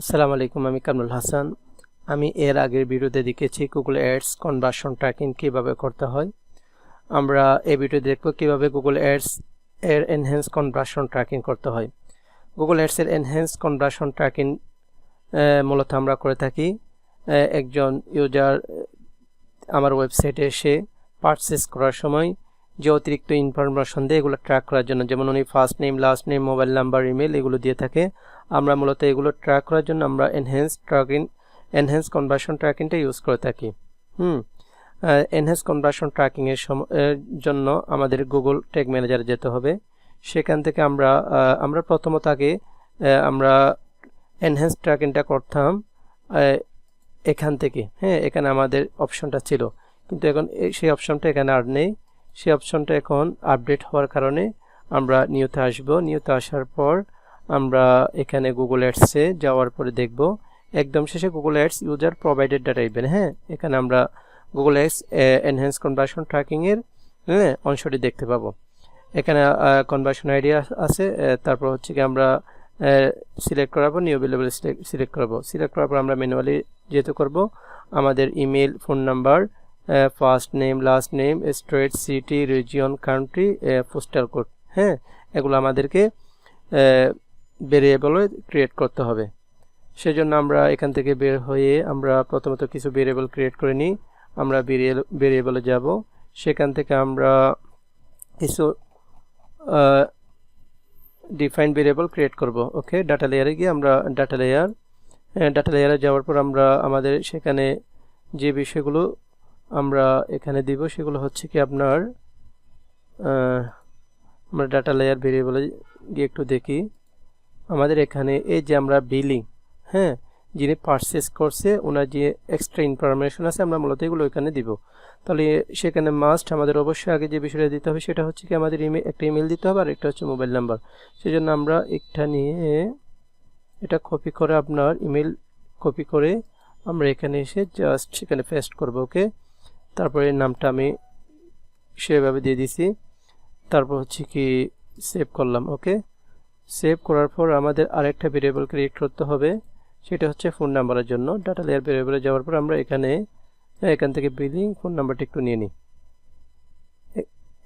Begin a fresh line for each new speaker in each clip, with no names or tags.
আসসালামু আলাইকুম, আমি কামরুল হাসান। আমি এর আগের ভিডিওতে দেখেছি গুগল অ্যাডস কনভার্সন ট্র্যাকিং কীভাবে করতে হয়। আমরা এই ভিডিও দেখব কীভাবে গুগল অ্যাডস এর এনহ্যান্স কনভার্সন ট্র্যাকিং করতে হয়। গুগল অ্যাডস এর এনহ্যান্স কনভার্সন ট্র্যাকিং মূলত আমরা করে থাকি একজন ইউজার আমার ওয়েবসাইটে এসে পারচেস করার সময় যে অতিরিক্ত ইনফরমেশন দেয় এগুলো ট্র্যাক করার জন্য, যেমন উনি first name last name mobile number email এগুলো দিয়ে থাকে। আমরা মূলত এগুলো ট্র্যাক করার জন্য আমরা এনহ্যান্স ট্র্যাকিং এনহ্যান্স কনভার্সন ট্র্যাকিংটা ইউজ করে থাকি। হুম এনহ্যান্স কনভার্সন ট্র্যাকিংয়ের জন্য আমাদের গুগল টেক ম্যানেজারে যেতে হবে। সেখান থেকে আমরা আমরা প্রথমত আগে আমরা এনহ্যান্স ট্র্যাকিংটা করতাম এখান থেকে। হ্যাঁ এখানে আমাদের অপশনটা ছিল। কিন্তু এখন সেই অপশনটা এখানে আর নেই। সেই অপশনটা এখন আপডেট হওয়ার কারণে আমরা নিয়তে আসব। নিয়তে আসার পর আমরা এখানে গুগল অ্যাডসে যাওয়ার পরে দেখব। একদম শেষে Google ads user provided data event হ্যাঁ? এখানে আমরা গুগল অ্যাডস এনহ্যান্স কনভার্সন ট্র্যাকিংয়ের হ্যাঁ অংশটি দেখতে পাবো। এখানে কনভার্সন আইডিয়া আছে তারপর হচ্ছে কি আমরা সিলেক্ট করাবো নিউ অ্যাভেলেবল সিলেক্ট করাবো। সিলেক্ট করার পর আমরা ম্যানুয়ালি যেহেতু করব, আমাদের email phone number first name last name state city region country postal code হ্যাঁ? এগুলো আমাদেরকে ভেরিয়েবল ক্রিয়েট করতে হবে। সেজন্য আমরা এখান থেকে বের হয়ে আমরা প্রথমত কিছু ভেরিয়েবল ক্রিয়েট করে নিই। আমরা ভেরিয়েবলে যাব। সেখান থেকে আমরা কিছু ডিফাইন ভেরিয়েবল ক্রিয়েট করব। ওকে ডাটা লেয়ারে গিয়ে আমরা ডাটা লেয়ার ডাটা লেয়ারে যাওয়ার পর আমরা আমাদের সেখানে যে বিষয়গুলো আমরা এখানে দিব সেগুলো হচ্ছে কি আপনার আমরা ডাটা লেয়ার ভেরিয়েবলে গিয়ে একটু দেখি। আমাদের এখানে এই যে আমরা বিলিং হ্যাঁ যিনি পারচেস করছে ওনার যে এক্সট্রা ইনফরমেশন আছে, আমরা মূলত এগুলো ওইখানে দিব। তাহলে সেখানে মাস্ট আমাদের অবশ্যই আগে যে বিষয়টা দিতে হবে, সেটা হচ্ছে কি আমাদের ইমেল একটা ইমেল দিতে হবে, আর একটা হচ্ছে মোবাইল নাম্বার সেই জন্য আমরা একটা নিয়ে, এটা কপি করে আপনার ইমেল কপি করে আমরা এখানে এসে জাস্ট সেখানে পেস্ট করব ওকে তারপরে নামটা আমি সেভাবে দিয়ে দিছি। তারপর হচ্ছে কি সেভ করলাম ওকে সেভ করার পর আমাদের আরেকটা ভেরিয়েবল ক্রিয়েট করতে হবে। সেটা হচ্ছে ফোন নাম্বারের জন্য। ডাটা লেয়ার ভেরিয়েবলে যাওয়ার পর আমরা এখানে, এখান থেকে বিলিং ফোন নাম্বারটা একটু নিয়ে নিই।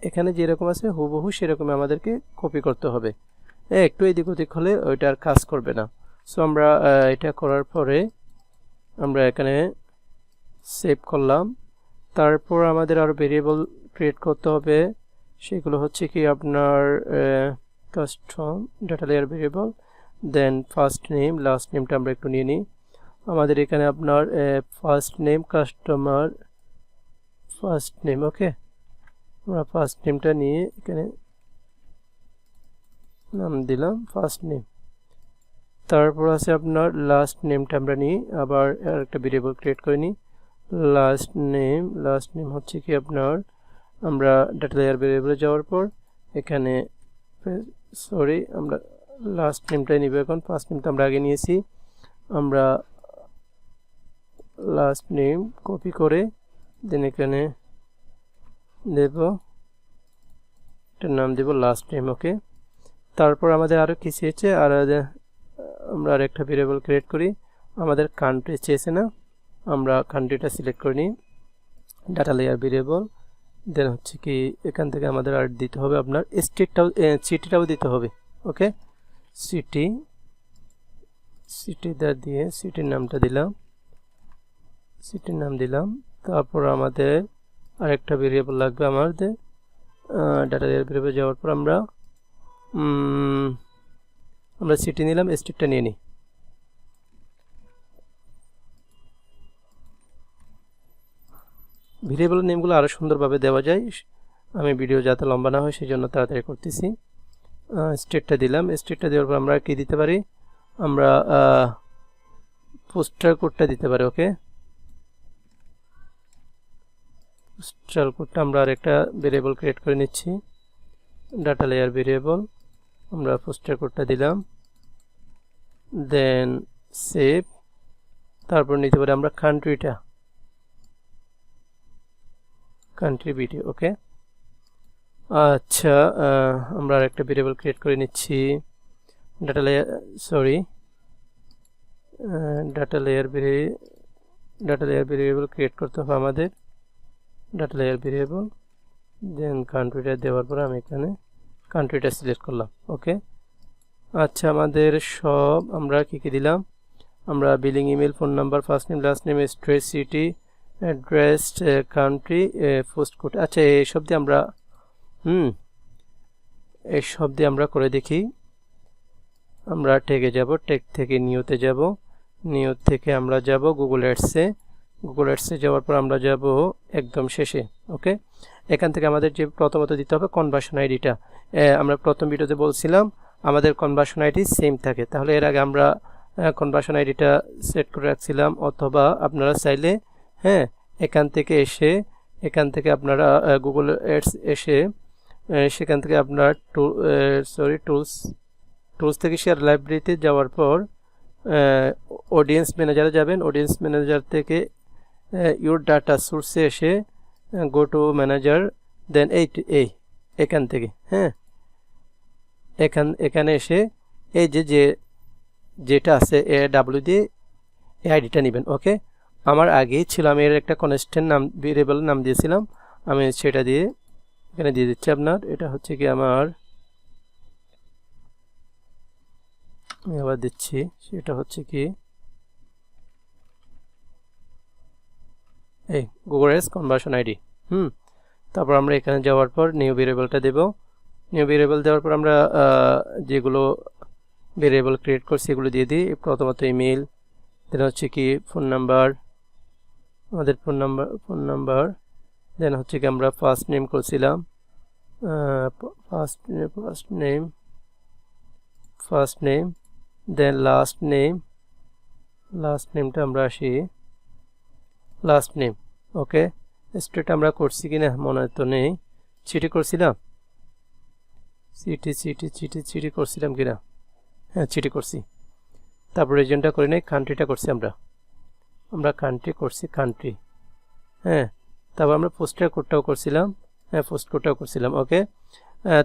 এখানে যেরকম আছে হুবহু সেরকমই আমাদেরকে কপি করতে হবে। একটু এদিক ওদিক হলে ওইটা আর কাজ করবে না। সো আমরা এটা করার পরে আমরা এখানে সেভ করলাম। তারপর আমাদের আরও ভেরিয়েবল ক্রিয়েট করতে হবে। সেগুলো হচ্ছে কি আপনার custom data layer variable then first name last নেমটা আমরা একটু নিয়ে নিই। আমাদের এখানে আপনার first name customer first name okay আমরা ফার্স্ট নেমটা নিয়ে এখানে নাম দিলাম ফার্স্ট নেম তারপর আছে আপনার লাস্ট নেমটা আমরা নিই, আবার একটা ভেরিয়েবল ক্রিয়েট করে নিই। লাস্ট নেম লাস্ট নেম হচ্ছে কি আপনার, আমরা ডাটা লেয়ার ভেরিয়েবলে যাওয়ার পর এখানে সরি আমরা লাস্ট নেমটাই নিব এখন। ফার্স্ট নেমটা আমরা আগে নিয়েছি। আমরা লাস্ট নেম কপি করে দেন এখানে দেব। এটার নাম দেব লাস্ট নেম ওকে তারপর আমাদের আরও কি চেয়েছে আর আমরা আর একটা ভেরিয়েবল ক্রিয়েট করি। আমাদের কান্ট্রি চেয়েছে না, আমরা কান্ট্রিটা সিলেক্ট করে নিই। ডাটা লেয়ার ভেরিয়েবল দেন হচ্ছে কি এখান থেকে আমাদের আর দিতে হবে আপনার স্টেটটাও সিটিটাও দিতে হবে, ওকে? সিটি সিটি সিটিটা দিয়ে সিটির নামটা দিলাম, সিটির নাম দিলাম, তারপর আমাদের আরেকটা ভেরিয়েবল লাগবে আমাদের ডাটা লেয়ার ভেরিয়েবল যাওয়ার পর আমরা আমরা সিটি নিলাম, স্টেটটা নিয়ে নিই। ভেরিয়েবল নেমগুলো আরও সুন্দরভাবে দেওয়া যায়। আমি ভিডিও যাতে লম্বা না হয় সেই জন্য তাড়াতাড়ি করতেছি। স্টেটটা দিলাম। স্টেটটা দেওয়ার পর আমরা কি দিতে পারি? আমরা পোস্টার কোডটা দিতে পারি ওকে পোস্টার কোডটা আমরা আরেকটা ভেরিয়েবল ক্রিয়েট করে নিচ্ছি। ডাটা লেয়ার ভেরিয়েবল আমরা পোস্টার কোডটা দিলাম। দেন সেভ তারপর নিতে পারি আমরা কান্ট্রিটা কান্ট্রি বিডি ওকে আচ্ছা আমরা আরেকটা ভেরিয়েবল ক্রিয়েট করে নিচ্ছি। Data layer sorry data layer very data layer variable create করতে হবে আমাদের। ডাটা লেয়ার ভেরিয়েবল দেন কান্ট্রিটা দেওয়ার পরে আমি এখানে কান্ট্রিটা সিলেক্ট করলাম ওকে আচ্ছা আমাদের সব আমরা কী কী দিলাম? আমরা billing email phone number first name last name street city address country post code আচ্ছা এইসব দিয়ে আমরা, হুম এইসব দিয়ে আমরা করে দেখি। আমরা টেকে যাব টেক থেকে নিউতে যাব। নিউ থেকে আমরা যাব গুগল অ্যাডসে গুগল অ্যাডসে যাওয়ার পর আমরা যাব একদম শেষে ওকে এখান থেকে আমাদের যে প্রথমত দিতে হবে কনভার্সন আইডিটা আমরা প্রথম ভিডিওতে বলছিলাম, আমাদের কনভার্সন আইডি সেম থাকে। তাহলে এর আগে আমরা কনভার্সন আইডিটা সেট করে রাখছিলাম, অথবা আপনারা চাইলে হ্যাঁ এখান থেকে এসে, এখান থেকে আপনারা গুগল অ্যাডস এসে সেখান থেকে আপনার টু সরি টুলস টুলস থেকে শেয়ার লাইব্রেরিতে যাওয়ার পর অডিয়েন্স ম্যানেজারে যাবেন। অডিয়েন্স ম্যানেজার থেকে ইউর ডাটা সোর্সে এসে গো টু ম্যানেজার দেন এই এই, এখান থেকে হ্যাঁ। এখান, এখানে এসে, এই যে যেটা আছে এ ডাব্লিউ দিয়ে, এই আইডিটা নেবেন ওকে আমার আগেই ছিল, আমি এর একটা কনস্ট্যান্ট নাম ভেরিয়েবল নাম দিয়েছিলাম। আমি সেটা দিয়ে এখানে দিয়ে দিচ্ছি আপনার। এটা হচ্ছে কি আমার, আমি আবার দিচ্ছি, সেটা হচ্ছে কি, এই গুগল এস কনভার্সন আইডি হুম? তারপর আমরা এখানে যাওয়ার পর নিউ ভেরিয়েবলটা দেব। নিউ ভেরিয়েবল দেওয়ার পর আমরা যেগুলো ভেরিয়েবল ক্রিয়েট করছি, এগুলো দিয়ে দিই। প্রথমত ইমেল দেন হচ্ছে কি ফোন নাম্বার আমাদের phone number phone number then হচ্ছে কি আমরা ফার্স্ট নেম করছিলাম first first name first name then last name last নেমটা আমরা আসি লাস্ট নেম ওকে স্টেট আমরা করছি কিনা মনে তো নেই চিঠি করছিলাম? চিঠি চিঠি চিঠি চিঠি করছিলাম কিনা? হ্যাঁ চিঠি করছি। তারপর রিজনটা করি নাই কান্ট্রিটা করছি আমরা। আমরা কান্ট্রি করছি কান্ট্রি হ্যাঁ তারপর আমরা পোস্টার কোডটাও করছিলাম। হ্যাঁ পোস্ট কোডটাও করছিলাম ওকে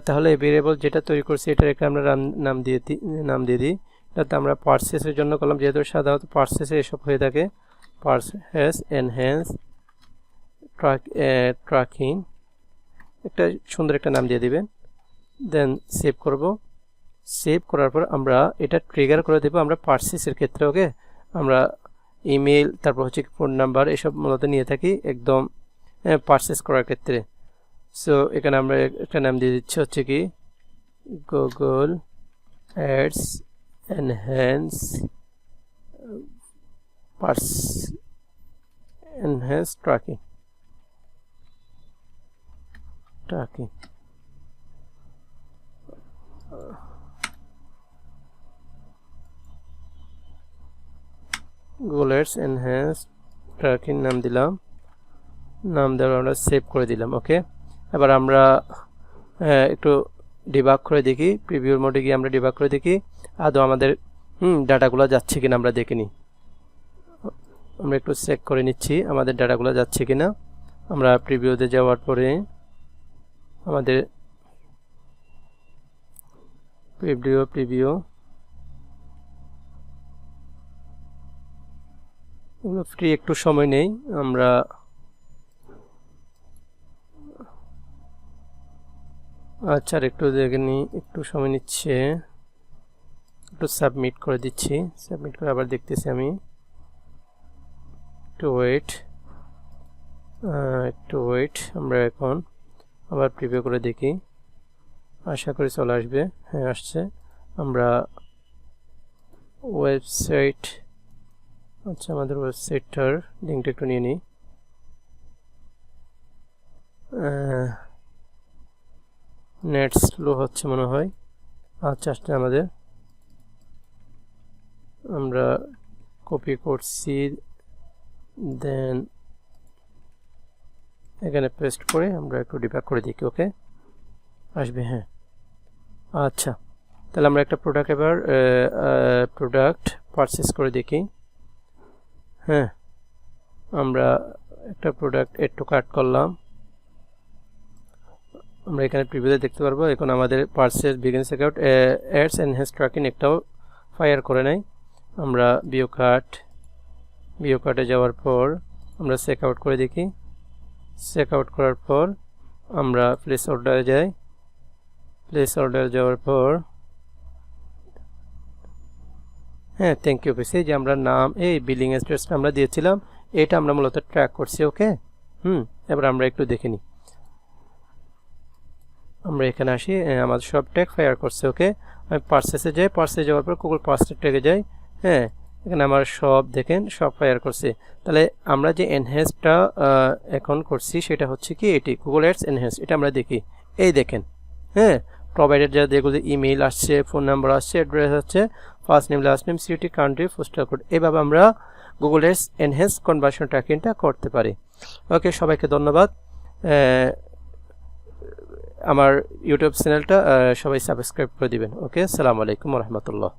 তাহলে ভেরিয়েবল যেটা তৈরি করছি, এটার একটা আমরা নাম দিয়ে নাম দিয়ে দিই। যাতে আমরা পার্সেসের জন্য করলাম, যেহেতু সাধারণত পার্সেসে এসব হয়ে থাকে। পার্সেস এনহ্যান্স ট্রাক ট্রাকিং একটা সুন্দর একটা নাম দিয়ে দিবেন। দেন সেভ করব। সেভ করার পর আমরা এটা ট্রিগার করে দেবো, আমরা পার্সেসের ক্ষেত্রে ওকে আমরা ইমেল তারপর হচ্ছে ফোন নাম্বার এসব মূলত নিয়ে থাকি একদম পার্সেস করার ক্ষেত্রে। সো এখানে আমরা একটা নাম দিয়ে দিচ্ছি হচ্ছে কি Google ads enhance purchase enhance tracking tracking ads enhance tracking নাম দিলাম। নাম দেওয়ার আমরা সেভ করে দিলাম ওকে এবার আমরা একটু ডিবাক করে দেখি প্রিভিউর মোডে গিয়ে আমরা ডিবাক করে দেখি, আদৌ আমাদের, হুম ডাটাগুলো যাচ্ছে কিনা আমরা দেখিনি আমরা একটু চেক করে নিচ্ছি, আমাদের ডাটাগুলো যাচ্ছে কিনা। আমরা প্রিভিউতে যাওয়ার পরে আমাদের প্রিভিউ প্রিভিউ এগুলো ফ্রি একটু সময় নেই, আমরা আচ্ছা আর একটু দেখে নিই একটু সময় নিচ্ছে। একটু সাবমিট করে দিচ্ছি সাবমিট করে আবার দেখতেছি আমি। একটু ওয়েট একটু ওয়েট আমরা এখন আবার প্রিভিউ করে দেখি। আশা করি চলে আসবে হ্যাঁ আসছে। আমরা ওয়েবসাইট আচ্ছা আমাদের ওয়েবসাইটটার লিঙ্কটা একটু নিয়ে নিই। নেট স্লো হচ্ছে মনে হয়। আচ্ছা আসছে আমাদের। আমরা কপি করছি দেন এখানে পেস্ট করে আমরা একটু ডিব্যাক করে দিই ওকে আসবে হ্যাঁ। আচ্ছা তাহলে আমরা একটা প্রোডাক্ট এবার প্রোডাক্ট পারচেস করে দেখি। হ্যাঁ আমরা একটা প্রোডাক্ট একটু কাট করলাম। আমরা এখানে প্রিভিউতে দেখতে পারব, এখন আমাদের purchase begins account ads enhance tracking একটাও ফায়ার করে নেয় আমরা বিও কার্ট বিও কার্টে যাওয়ার পর আমরা চেক আউট করে দেখি। চেক আউট করার পর আমরা প্লেস অর্ডারে যাই। প্লেস অর্ডারে যাওয়ার পর হ্যাঁ থ্যাংক ইউ অফিসে যে আমরা নাম, এই বিলিং অ্যাড্রেসটা আমরা দিয়েছিলাম, এটা আমরা মূলত ট্র্যাক করছি ওকে হুম, এবার আমরা একটু দেখে নিই। আমরা এখানে আসি আমাদের সব ট্যাগ ফায়ার করছে ওকে আমি পার্সেসে যাই পার্সে যাওয়ার পর গুগল পার্সের ট্যাগে যাই হ্যাঁ? এখানে আমার সব দেখেন, সব ফায়ার করছে। তাহলে আমরা যে এনহ্যান্সটা এখন করছি, সেটা হচ্ছে কি, এটি গুগল অ্যাডস এনহ্যান্স এটা আমরা দেখি। এই দেখেন হ্যাঁ? প্রোভাইডার যা যেগুলো ইমেইল আসছে ফোন নাম্বার আসছে অ্যাড্রেস হচ্ছে first name last name city country postal code এভাবে আমরা গুগল এনহেন্স কনভার্সন ট্র্যাকিংটা করতে পারি। ওকে সবাইকে ধন্যবাদ। আমার ইউটিউব চ্যানেলটা সবাই সাবস্ক্রাইব করে দিবেন। ওকে আসসালামু আলাইকুম রহমতুল্লাহ।